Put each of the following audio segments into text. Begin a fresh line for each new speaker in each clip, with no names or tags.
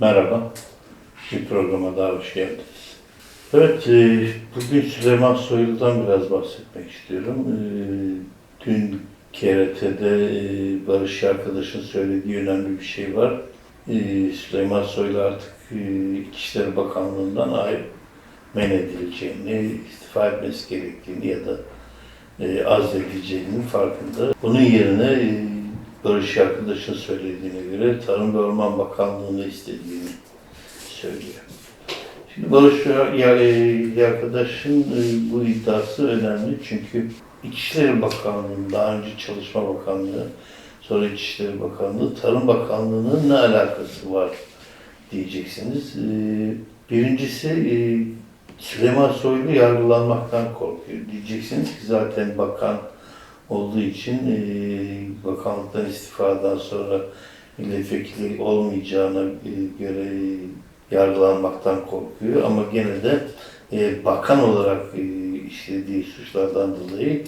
Merhaba, bir programa daha hoş geldiniz. Evet, e, bugün Süleyman Soylu'dan biraz bahsetmek istiyorum. E, Dün KRT'de e, Barış arkadaşın söylediği önemli bir şey var. Süleyman Soylu artık İçişleri Bakanlığı'ndan ayrı men edileceğini, istifa etmesi gerektiğini ya da azledileceğinin farkında. Bunun yerine Barış arkadaşın söylediğine göre Tarım ve Orman Bakanlığı'nı istediğini söylüyor. Şimdi Barış ya, arkadaşın e, bu iddiası önemli çünkü İçişleri Bakanlığı, daha önce Çalışma Bakanlığı, sonra İçişleri Bakanlığı, Tarım Bakanlığı'nın ne alakası var diyeceksiniz. E, Birincisi e, Süleyman Soylu yargılanmaktan korkuyor. Diyeceksiniz ki zaten bakan olduğu için e, bakanlıktan istifadan sonra milletvekili olmayacağına e, göre yargılanmaktan korkuyor ama gene de e, bakan olarak e, işlediği suçlardan dolayı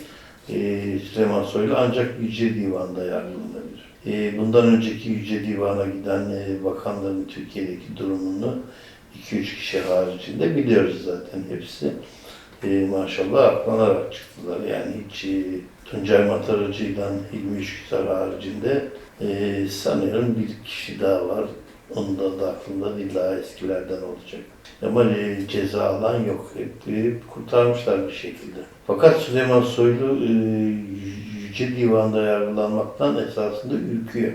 e, Süleyman Soylu ancak Yüce Divan'da yargılanabilir. E, bundan önceki Yüce Divan'a giden e, bakanların Türkiye'deki durumunu 2-3 kişi haricinde biliyoruz zaten hepsi. E, maşallah aklanarak çıktılar. Yani hiç e, Tuncay Mataracı'yla Hilmi Üçküsar haricinde e, sanıyorum bir kişi daha var. Onun da, da aklımda değil daha eskilerden olacak. Ama e, ceza alan yok. Hep, hep kurtarmışlar bir şekilde. Fakat Süleyman Soylu e, Yüce Divan'da yargılanmaktan esasında ürküyor.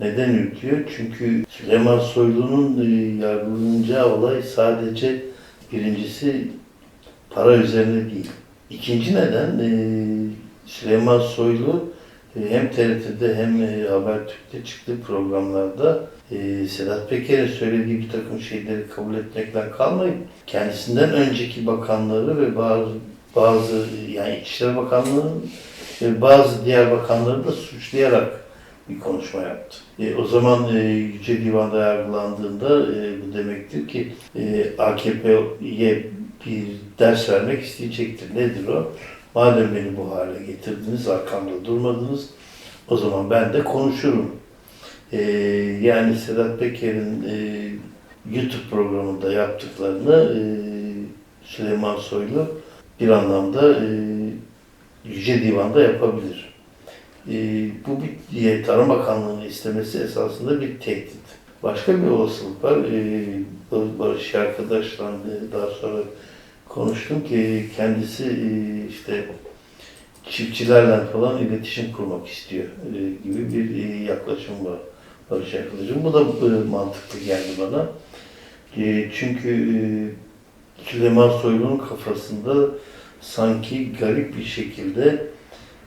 Neden ürküyor? Çünkü Süleyman Soylu'nun e, yargılanacağı olay sadece birincisi para üzerine değil. İkinci neden e, Süleyman Soylu e, hem TRT'de hem e, Habertürk'te çıktığı programlarda e, Sedat Peker'in söylediği bir takım şeyleri kabul etmekten kalmayıp kendisinden önceki bakanları ve bazı bazı yani İçişleri Bakanlığı'nın ve bazı diğer bakanları da suçlayarak bir konuşma yaptı. E, o zaman e, Yüce Divan'da yargılandığında e, bu demektir ki e, AKP'ye bir ders vermek isteyecektir. Nedir o? Madem beni bu hale getirdiniz, arkamda durmadınız, o zaman ben de konuşurum. E, yani Sedat Peker'in e, YouTube programında yaptıklarını e, Süleyman Soylu bir anlamda e, Yüce Divan'da yapabilir. E, bu bir Tarım Bakanlığı'nın istemesi esasında bir tehdit. Başka bir olasılık var. E, Barış arkadaşla daha sonra konuştum ki kendisi e, işte çiftçilerle falan iletişim kurmak istiyor e, gibi bir e, yaklaşım var Barış arkadaşım. Bu da mantıklı geldi bana. Çünkü Süleyman Soylu'nun kafasında sanki garip bir şekilde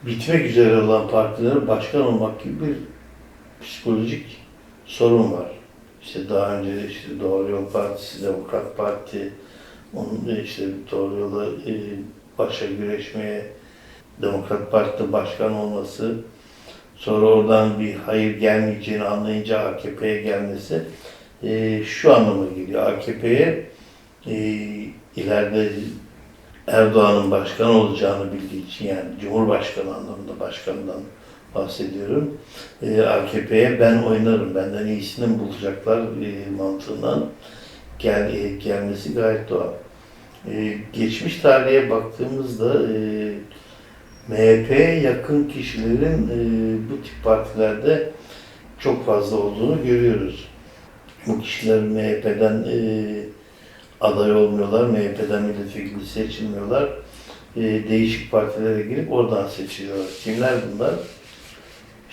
bitmek üzere olan partilerin başkan olmak gibi bir psikolojik sorun var. İşte daha önce işte Doğru Yol Partisi, Demokrat Parti, onun işte Doğru Yol'a e, başa güreşmeye Demokrat Parti'de başkan olması, sonra oradan bir hayır gelmeyeceğini anlayınca AKP'ye gelmesi e, şu anlama geliyor. AKP'ye e, ileride Erdoğan'ın başkan olacağını bildiği için yani Cumhurbaşkanı anlamında başkandan bahsediyorum. E, AKP'ye ben oynarım, benden iyisini bulacaklar e, mantığından gel, e, gelmesi gayet doğal. E, geçmiş tarihe baktığımızda e, MHP'ye yakın kişilerin e, bu tip partilerde çok fazla olduğunu görüyoruz. Bu kişiler MHP'den e, aday olmuyorlar, MHP'den milletvekili seçilmiyorlar. E, değişik partilere girip oradan seçiliyorlar. Kimler bunlar?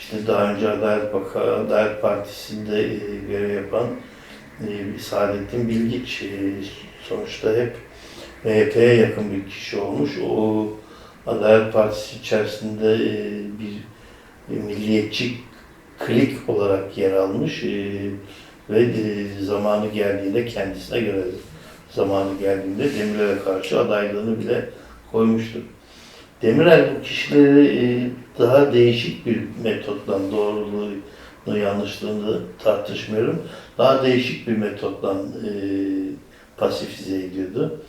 İşte daha önce Adalet, Baka, Adalet Partisi'nde e, görev yapan e, Saadettin Bilgiç e, sonuçta hep MHP'ye yakın bir kişi olmuş. O Adalet Partisi içerisinde e, bir milliyetçi klik olarak yer almış ve zamanı geldiğinde kendisine göre zamanı geldiğinde Demirel'e karşı adaylığını bile koymuştur. Demirel bu kişileri e, daha değişik bir metotla doğruluğunu yanlışlığını tartışmıyorum. Daha değişik bir metotla e, pasifize ediyordu.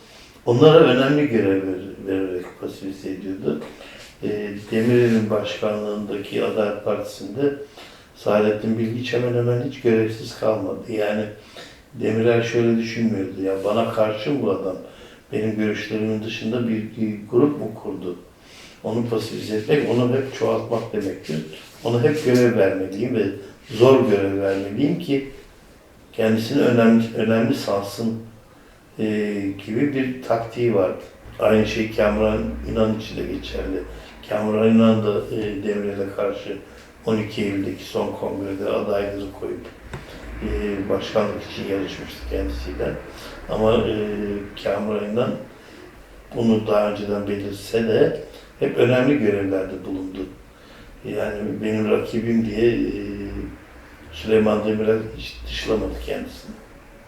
Onlara önemli görev ver- vererek pasifize ediyordu. E, Demirel'in başkanlığındaki Adalet Partisi'nde Saadettin Bilgiç hemen hemen hiç görevsiz kalmadı. Yani Demirel şöyle düşünmüyordu. Ya bana karşı bu adam? Benim görüşlerimin dışında bir, bir grup mu kurdu? Onu pasifize etmek, onu hep çoğaltmak demektir. Ona hep görev vermeliyim ve zor görev vermeliyim ki kendisini önemli önemli sansın e, gibi bir taktiği vardı. Aynı şey Kamran İnan için de geçerli. Kamran İnan da e, Demirel'e karşı 12 Eylül'deki son kongrede adayları koyup e, başkanlık için yarışmıştı kendisiyle. Ama e, Kamran İnan bunu daha önceden belirse de hep önemli görevlerde bulundu. Yani benim rakibim diye e, Süleyman Demirel hiç dışlamadı kendisini.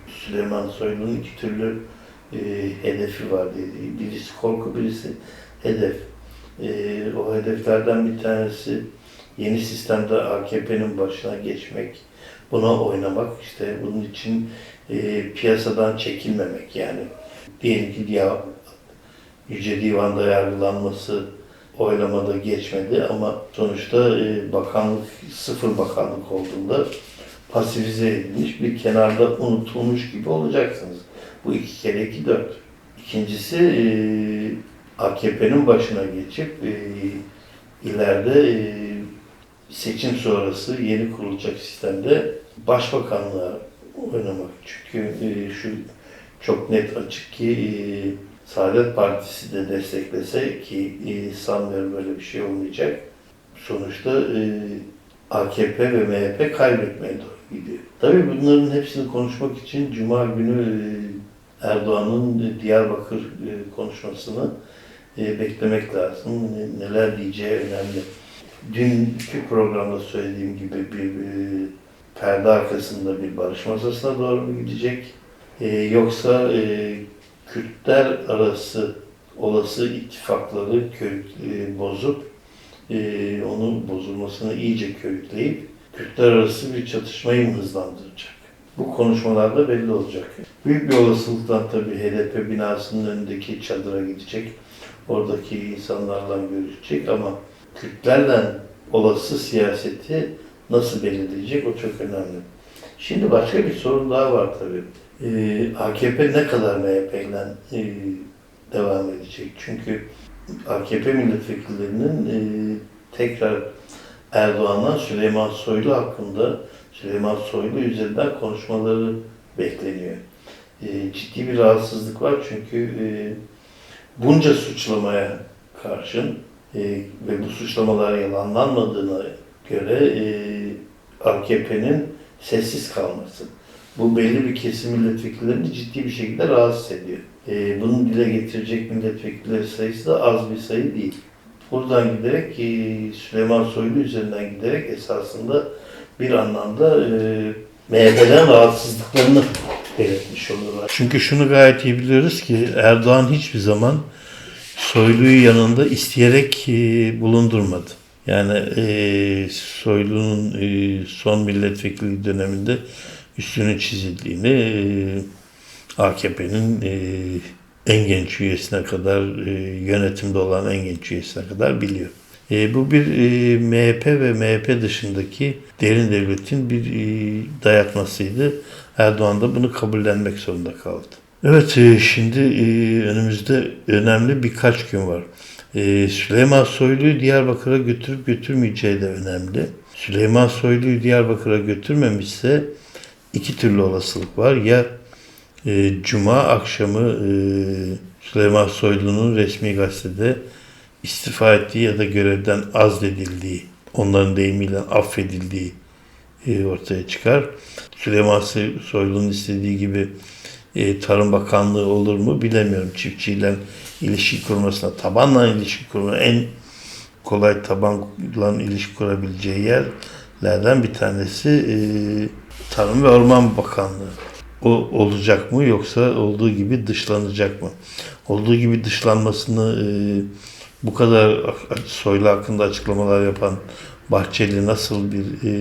Süleyman Soylu'nun iki türlü e, hedefi var dedi. Birisi korku, birisi hedef. E, o hedeflerden bir tanesi yeni sistemde AKP'nin başına geçmek, buna oynamak, işte bunun için e, piyasadan çekilmemek yani. Diyelim ki ya, Yüce Divan'da yargılanması oylamada geçmedi ama sonuçta e, bakanlık, sıfır bakanlık olduğunda pasifize edilmiş, bir kenarda unutulmuş gibi olacaksınız. Bu iki kere iki dört. İkincisi e, AKP'nin başına geçip e, ileride seçim sonrası yeni kurulacak sistemde başbakanlığa oynamak. Çünkü şu çok net açık ki Saadet Partisi de desteklese ki e, sanmıyorum böyle bir şey olmayacak. Sonuçta e, AKP ve MHP kaybetmeye doğru gidiyor. Tabii bunların hepsini konuşmak için Cuma günü e, Erdoğan'ın Diyarbakır e, konuşmasını e, beklemek lazım. Ne- Neler diyeceği önemli. Dünkü programda söylediğim gibi bir e, perde arkasında bir barış masasına doğru mu gidecek? E, yoksa e, Kürtler arası olası ittifakları körük, e, bozup e, onun bozulmasını iyice körükleyip Kürtler arası bir çatışmayı hızlandıracak? Bu konuşmalarda belli olacak. Büyük bir olasılıkla tabii HDP binasının önündeki çadıra gidecek. Oradaki insanlarla görüşecek ama Kürtlerle olası siyaseti nasıl belirleyecek o çok önemli. Şimdi başka bir sorun daha var tabii. Ee, AKP ne kadar MHP ile e, devam edecek? Çünkü AKP milletvekillerinin e, tekrar Erdoğan'dan Süleyman Soylu hakkında Süleyman Soylu üzerinden konuşmaları bekleniyor. E, ciddi bir rahatsızlık var çünkü e, bunca suçlamaya karşın e, ve bu suçlamalar yalanlanmadığına göre e, AKP'nin sessiz kalması. Bu belli bir kesim milletvekillerini ciddi bir şekilde rahatsız ediyor. E, bunu dile getirecek milletvekilleri sayısı da az bir sayı değil. Buradan giderek e, Süleyman Soylu üzerinden giderek esasında bir anlamda e, MHP'den rahatsızlıklarını belirtmiş olurlar. Çünkü şunu gayet iyi biliyoruz ki Erdoğan hiçbir zaman Soylu'yu yanında isteyerek e, bulundurmadı. Yani e, Soylu'nun e, son milletvekili döneminde üstünü çizildiğini e, AKP'nin e, en genç üyesine kadar, e, yönetimde olan en genç üyesine kadar biliyor. Bu bir MHP ve MHP dışındaki derin devletin bir dayatmasıydı. Erdoğan da bunu kabullenmek zorunda kaldı. Evet, şimdi önümüzde önemli birkaç gün var. Süleyman Soylu'yu Diyarbakır'a götürüp götürmeyeceği de önemli. Süleyman Soylu'yu Diyarbakır'a götürmemişse iki türlü olasılık var. Ya e, Cuma akşamı e, Süleyman Soylu'nun resmi gazetede istifa ettiği ya da görevden azledildiği, onların deyimiyle affedildiği e, ortaya çıkar. Süleyman Soylu'nun istediği gibi e, Tarım Bakanlığı olur mu bilemiyorum. Çiftçiyle ilişki kurmasına, tabanla ilişki kurma en kolay tabanla ilişki kurabileceği yerlerden bir tanesi e, Tarım ve Orman Bakanlığı. O olacak mı yoksa olduğu gibi dışlanacak mı? Olduğu gibi dışlanmasını e, bu kadar Soylu hakkında açıklamalar yapan Bahçeli nasıl bir e,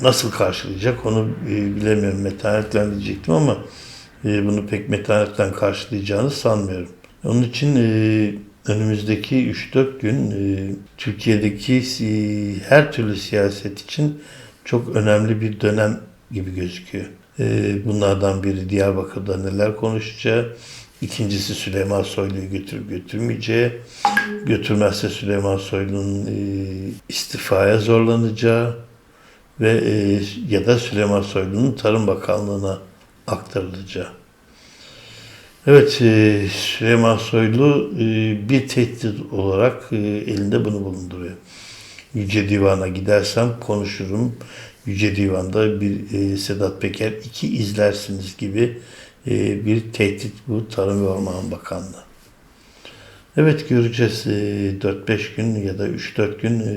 nasıl karşılayacak onu e, bilemiyorum. Metanetle diyecektim ama e, bunu pek metanetle karşılayacağını sanmıyorum. Onun için e, önümüzdeki 3-4 gün e, Türkiye'deki e, her türlü siyaset için çok önemli bir dönem gibi gözüküyor. E, bunlardan biri Diyarbakır'da neler konuşacağı. İkincisi Süleyman Soylu'yu götürüp götürmeyeceği. Götürmezse Süleyman Soylu'nun e, istifaya zorlanacağı ve e, ya da Süleyman Soylu'nun Tarım Bakanlığı'na aktarılacağı. Evet, e, Süleyman Soylu bir tehdit olarak elinde bunu bulunduruyor. Yüce Divan'a gidersem konuşurum. Yüce Divan'da bir e, Sedat Peker iki izlersiniz gibi e, bir tehdit bu Tarım ve Orman Bakanlığı. Evet göreceğiz e, 4-5 gün ya da 3-4 gün e,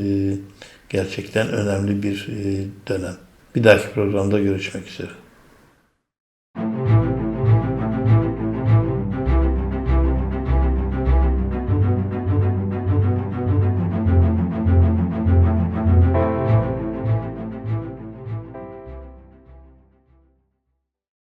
gerçekten önemli bir e, dönem. Bir dahaki programda görüşmek üzere.